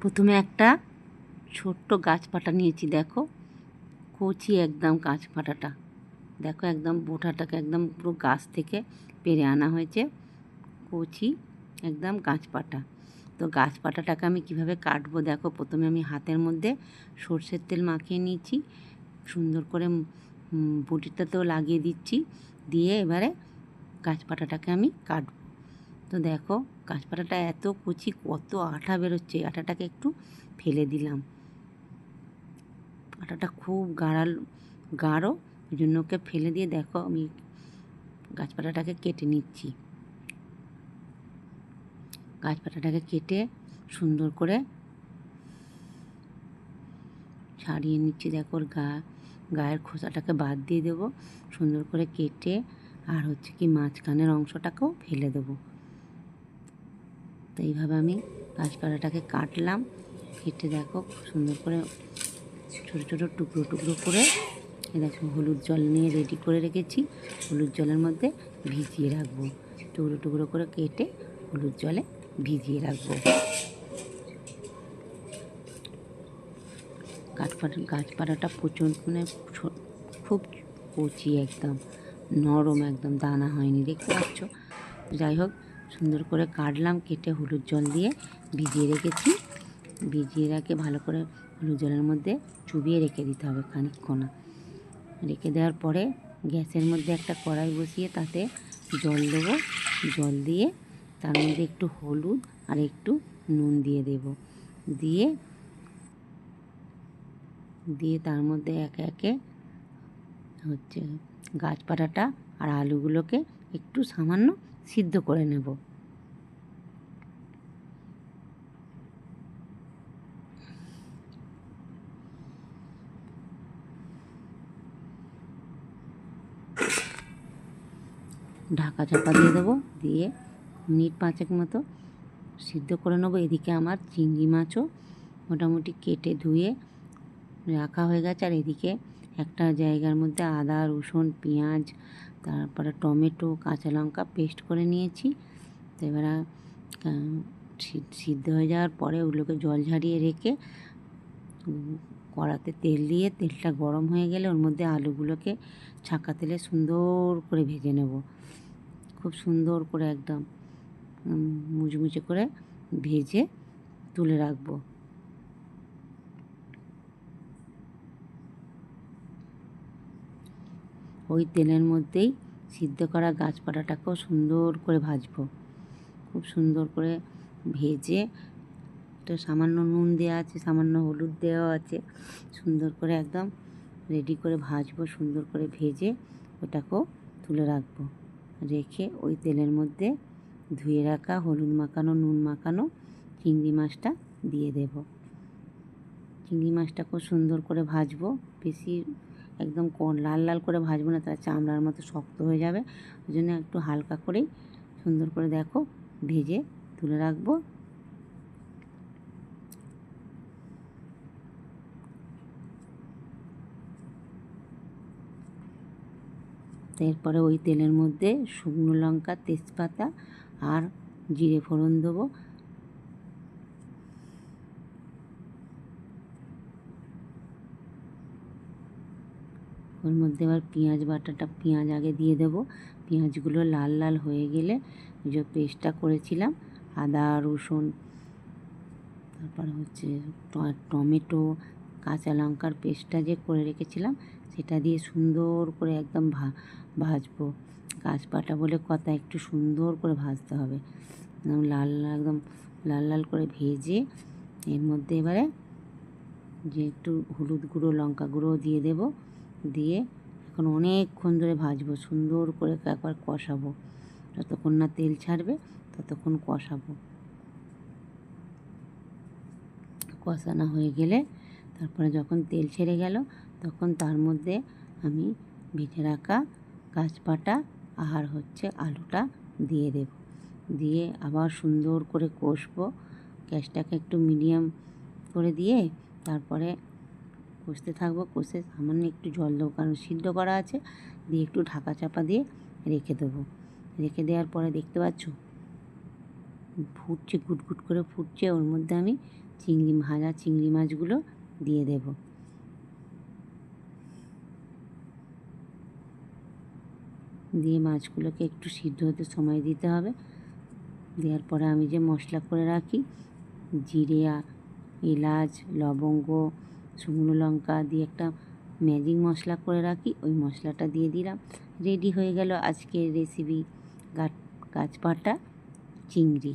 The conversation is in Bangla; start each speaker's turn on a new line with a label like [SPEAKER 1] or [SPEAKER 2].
[SPEAKER 1] প্রথমে একটা ছোট্ট গাছপাটা নিয়েছি, দেখো। কচি একদম গাছপাটাটা। দেখো একদম বোটাটাকে একদম পুরো গাছ থেকে পেরে আনা হয়েছে। কচি একদম গাছপাটা। তো গাছপাটাটাকে আমি কীভাবে কাটবো, দেখো। প্রথমে আমি হাতের মধ্যে সর্ষের তেল মাখিয়ে নিয়েছি। সুন্দর করে বটিটাতেও লাগিয়ে দিচ্ছি। দিয়ে এবারে গাছপাটাটাকে আমি কাটবো। তো দেখো গাছপাটাটা এত কুচি, কত আঠা বেরোচ্ছে। আঠাটাকে একটু ফেলে দিলাম। আটাটা খুব গাঢ়াল, গাঢ়। ওই জন্য ওকে ফেলে দিয়ে দেখো আমি গাছপাটাটাকে কেটে নিচ্ছি। গাছপাটাটাকে কেটে সুন্দর করে ছাড়িয়ে নিচ্ছি। দেখো গা, গায়ের খোসাটাকে বাদ দিয়ে দেবো। সুন্দর করে কেটে আর হচ্ছে কি মাঝখানের অংশটাকেও ফেলে দেবো। তো এইভাবে আমি গাছপালাটাকে কাটলাম। কেটে দেখো সুন্দর করে ছোটো ছোটো টুকরো টুকরো করে দেখো হলুদ জল নিয়ে রেডি করে রেখেছি। হলুদ জলের মধ্যে ভিজিয়ে রাখব। টুকরো টুকরো করে কেটে হলুদ জলে ভিজিয়ে রাখব। গাছপালা, গাছপালাটা প্রচণ্ড মানে খুব কচি একদম, নরম একদম, দানা হয়নি, দেখতে পাচ্ছ? যাই হোক সুন্দর করে কাটলাম, কেটে হলুদ জল দিয়ে ভিজিয়ে রেখেছি। ভিজিয়ে রাখে ভালো করে হলুদ জলের মধ্যে চুবিয়ে রেখে দিতে হবে খানিকক্ষণ। রেখে দেওয়ার পরে গ্যাসের মধ্যে একটা কড়াই বসিয়ে তাতে জল দেবো। জল দিয়ে তার মধ্যে একটু হলুদ আর একটু নুন দিয়ে দেব। দিয়ে দিয়ে তার মধ্যে একে একে হচ্ছে গাছপাটাটা আর আলুগুলোকে একটু সামান্য সিদ্ধ করে নেব। ঢাকা চাপা দিয়ে দেবো, দিয়ে মিনিট পাঁচেক মতো সিদ্ধ করে নেব। এদিকে আমার চিংড়ি মাছও মোটামুটি কেটে ধুয়ে রাখা হয়ে গেছে, আর এদিকে একটা জায়গার মধ্যে আদা, রসুন, পেঁয়াজ, তারপরে টমেটো, কাঁচা লঙ্কা পেস্ট করে নিয়েছি। তো এবার সিদ্ধ হয়ে যাওয়ার পরে ওগুলোকে জল ঝারিয়ে রেখে কড়াতে তেল দিয়ে তেলটা গরম হয়ে গেলে ওর মধ্যে আলুগুলোকে ছাঁকা তেলে সুন্দর করে ভেজে নেব। খুব সুন্দর করে একদম মুচমুচে করে ভেজে তুলে রাখব। ওই তেলের মধ্যেই সিদ্ধ করা গাছপাটাটাকেও সুন্দর করে ভাজবো। খুব সুন্দর করে ভেজে তো সামান্য নুন দেওয়া আছে, সামান্য হলুদ দেওয়া আছে, সুন্দর করে একদম রেডি করে ভাজবো, সুন্দর করে ভেজে ওটাকেও তুলে রাখব। রেখে ওই তেলের মধ্যে ধুয়ে রাখা হলুদ মাখানো, নুন মাখানো চিংড়ি মাছটা দিয়ে দেব। চিংড়ি মাছটা খুব সুন্দর করে ভাজবো, বেশি একদম লাল লাল করে ভাজবো না তাহলে চামড়ার মতো শক্ত হয়ে যাবে। ওই জন্য একটু হালকা করেই সুন্দর করে দেখো, ভেজে তুলে রাখব। এরপরে ওই তেলের মধ্যে শুকনো লঙ্কা, তেজপাতা আর জিরে ফোড়ন দেবো। ওর মধ্যে এবার পেঁয়াজ বাটাটা, পেঁয়াজ আগে দিয়ে দেবো। পেঁয়াজগুলো লাল লাল হয়ে গেলে ওই যে পেস্টটা করেছিলাম, আদা, রসুন, তারপরে হচ্ছে টমেটো, কাঁচা লঙ্কার পেস্টটা যে করে রেখেছিলাম, সেটা দিয়ে সুন্দর করে একদম ভা, ভাজবো। গাছপাটা বলে কথা, একটু সুন্দর করে ভাজতে হবে। একদম লাল একদম লাল লাল করে ভেজে এর মধ্যে এবারে যে একটু হলুদ গুঁড়ো, লঙ্কা গুঁড়ো দিয়ে দেব। দিয়ে এখন অনেকক্ষণ ধরে ভাজবো, সুন্দর করে একবার কষাবো। যতক্ষণ না তেল ছাড়বে, ততক্ষণ কষাবো। কষানো হয়ে গেলে তারপরে যখন তেল ছেড়ে গেল, তখন তার মধ্যে আমি ভেজে রাখা গাছপাটা, আর হচ্ছে আলুটা দিয়ে দেব। দিয়ে আবার সুন্দর করে কষবো। গ্যাসটাকে একটু মিডিয়াম করে দিয়ে তারপরে কষতে থাকব, কষে সামান্য একটু জল দেবো, কারণ সিদ্ধ করা আছে, দিয়ে একটু ঢাকা চাপা দিয়ে রেখে দেবো। রেখে দেওয়ার পরে দেখতে পাচ্ছ? ফুটছে, গুটগুট করে ফুটছে, ওর মধ্যে আমি চিংড়ি ভাজা চিংড়ি মাছগুলো দিয়ে দেব। দিয়ে মাছগুলোকে একটু সিদ্ধ হতে সময় দিতে হবে। দেওয়ার পরে আমি যে মশলা করে রাখি, জিরে, এলাচ, লবঙ্গ শুকনো লঙ্কা দিয়ে একটা ম্যাজিক মশলা করে রাখি, ওই মশলাটা দিয়ে দিলাম। রেডি হয়ে গেল আজকের রেসিপি গাছ পাটা, চিংড়ি।